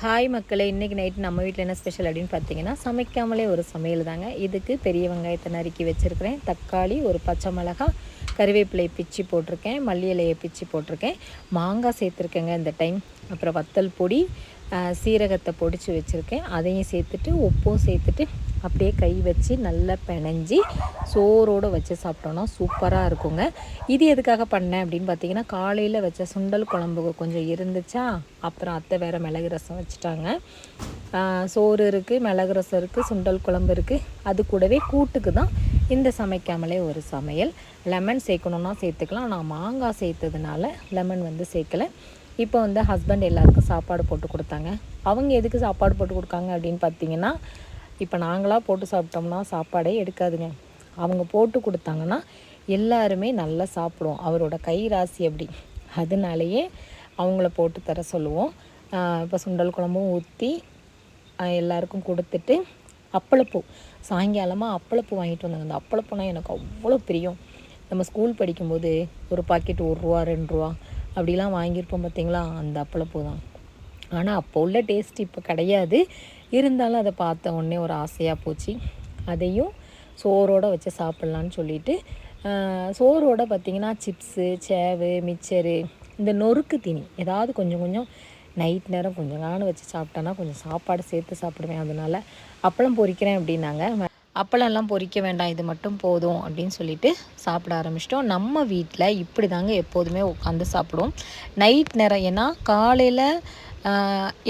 Hi மக்களே இன்றைக்கி night நம்ம வீட்டில் என்ன ஸ்பெஷல் அப்படின்னு பார்த்தீங்கன்னா சமைக்காமலே ஒரு சமையல் தாங்க. இதுக்கு பெரிய வெங்காயத்தை நறுக்கி வச்சுருக்கிறேன். தக்காளி ஒரு பச்சை மிளகா கருவேப்பிலையை பிச்சு போட்டிருக்கேன். மல்லி இலையை பிச்சு போட்டிருக்கேன். மாங்காய் சேர்த்துருக்கேங்க இந்த டைம் அப்புறம் வத்தல் பொடி சீரகத்தை பொடிச்சு வச்சுருக்கேன். அதையும் சேர்த்துட்டு உப்பும் சேர்த்துட்டு அப்படியே கை வச்சு நல்லா பிணைஞ்சி சோறோடு வச்சு சாப்பிட்டோன்னா சூப்பராக இருக்குங்க. இது எதுக்காக பண்ணேன் அப்படின்னு பார்த்தீங்கன்னா காலையில் வச்ச சுண்டல் குழம்பு கொஞ்சம் இருந்துச்சா? அப்புறம் அத்தை வேறு மிளகு ரசம் வச்சுட்டாங்க. சோறு இருக்குது மிளகு ரசம் இருக்குது சுண்டல் குழம்பு இருக்குது அது கூடவே கூட்டுக்கு தான் இந்த சமைக்காமலே ஒரு சமையல். லெமன் சேர்க்கணுன்னா சேர்த்துக்கலாம். நான் மாங்காய் சேர்த்ததுனால லெமன் வந்து சேர்க்கலை. இப்போ வந்து ஹஸ்பண்ட் எல்லாருக்கும் சாப்பாடு போட்டு கொடுத்தாங்க. அவங்க எதுக்கு சாப்பாடு போட்டு கொடுக்காங்க அப்படின்னு பார்த்தீங்கன்னா இப்போ நாங்களாக போட்டு சாப்பிட்டோம்னா சாப்பாடே எடுக்காதுங்க. அவங்க போட்டு கொடுத்தாங்கன்னா எல்லாருமே நல்லா சாப்பிடுவோம். அவரோட கை ராசி அப்படி. அதனாலேயே அவங்கள போட்டு தர சொல்லுவோம். இப்போ சுண்டல் குழம்பும் ஊற்றி எல்லாருக்கும் கொடுத்துட்டு அப்பளப்பூ. சாயங்காலமாக அப்பளப்பூ வாங்கிட்டு வந்தாங்க. அந்த அப்பளப்பூனா எனக்கு அவ்வளோ பிரியம். நம்ம ஸ்கூல் படிக்கும்போது ஒரு பாக்கெட் ஒரு ரூபா ரெண்டு ரூபா. அப்படிலாம் வாங்கியிருப்போம் பார்த்தீங்களா? அந்த அப்பளப்பூ தான் ஆனால் அப்போ உள்ள டேஸ்ட் இப்போ கிடையாது. இருந்தாலும் அதை பார்த்த உடனே ஒரு ஆசையாக போச்சு. அதையும் சோறோடு வச்சு சாப்பிட்லான்னு சொல்லிட்டு சோறோட பார்த்திங்கன்னா சிப்ஸு சேவு மிச்சரு இந்த நொறுக்கு தீனி. ஏதாவது கொஞ்சம் கொஞ்சம் நைட் நேரம் கொஞ்சம் நானும் வச்சு சாப்பிட்டேன்னா கொஞ்சம் சாப்பாடு சேர்த்து சாப்பிடுவேன். அதனால் அப்பளம் பொறிக்கிறேன் அப்படின்னாங்க. அப்பளம்லாம் பொறிக்க வேண்டாம் இது மட்டும் போதும் அப்படின்னு சொல்லிட்டு சாப்பிட ஆரம்பிச்சிட்டோம். நம்ம வீட்டில் இப்படி தாங்க எப்போதுமே உட்காந்து சாப்பிடுவோம். நைட் நேரம் ஏன்னா காலையில்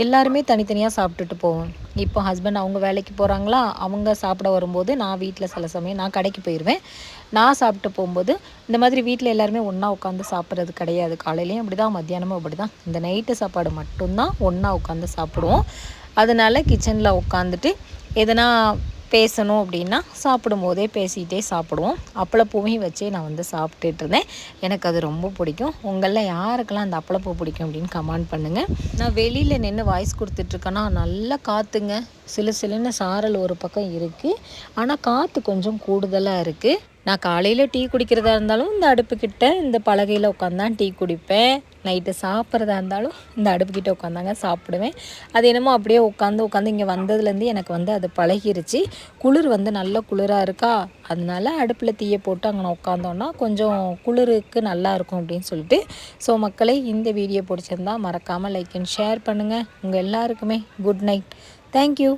எல்லாருமே தனித்தனியாக சாப்பிட்டுட்டு போவோம். இப்போ ஹஸ்பண்ட் அவங்க வேலைக்கு போகிறாங்களா அவங்க சாப்பிட வரும்போது நான் வீட்டில் சில சமயம் நான் கடைக்கு போயிடுவேன் நான் சாப்பிட்டு போகும்போது இந்த மாதிரி வீட்டில் எல்லாருமே ஒன்றா உட்காந்து சாப்பிட்றது கிடையாது. காலையிலையும் அப்படி தான் மத்தியானமும் அப்படி தான் இந்த நைட்டு சாப்பாடு மட்டும்தான் ஒன்றா உட்காந்து சாப்பிடுவோம். அதனால் கிச்சனில் உட்காந்துட்டு எதனா பேசணும் அப்படின்னா சாப்பிடும் போதே பேசிகிட்டே சாப்பிடுவோம். அப்பளப்பூவையும் வச்சே நான் வந்து சாப்பிட்டுட்டு இருந்தேன். எனக்கு அது ரொம்ப பிடிக்கும். உங்களில் யாருக்கெல்லாம் அந்த அப்பளப்பூ பிடிக்கும் அப்படின்னு கமெண்ட் பண்ணுங்கள் நான் வெளியில் நின்று வாய்ஸ் கொடுத்துட்ருக்கேன்னா நல்லா காற்றுங்க சிலு சிலுன்னு சாரல் ஒரு பக்கம் இருக்குது ஆனால் காற்று கொஞ்சம் கூடுதலாக இருக்குது நான் காலையில் டீ குடிக்கிறதா இருந்தாலும் இந்த அடுப்புக்கிட்ட இந்த பலகையில் உட்காந்தான் டீ குடிப்பேன். நைட்டு சாப்பிட்றதா இருந்தாலும் இந்த அடுப்புக்கிட்ட உட்காந்தாங்க சாப்பிடுவேன். அது என்னமோ அப்படியே உட்காந்து உட்காந்து இங்கே வந்ததுலேருந்து எனக்கு வந்து அது பழகிருச்சு. குளிர் வந்து நல்ல குளிராக இருக்கா? அதனால அடுப்பில் தீயை போட்டு அங்கே உட்காந்தோன்னா கொஞ்சம் குளிருக்கு நல்லா இருக்கும் அப்படின்னு சொல்லிட்டு. ஸோ மக்களே இந்த வீடியோ பிடிச்சிருந்தா மறக்காமல் லைக் அண்ட் ஷேர் பண்ணுங்கள் உங்கள் எல்லாருக்குமே குட் நைட் தேங்க்யூ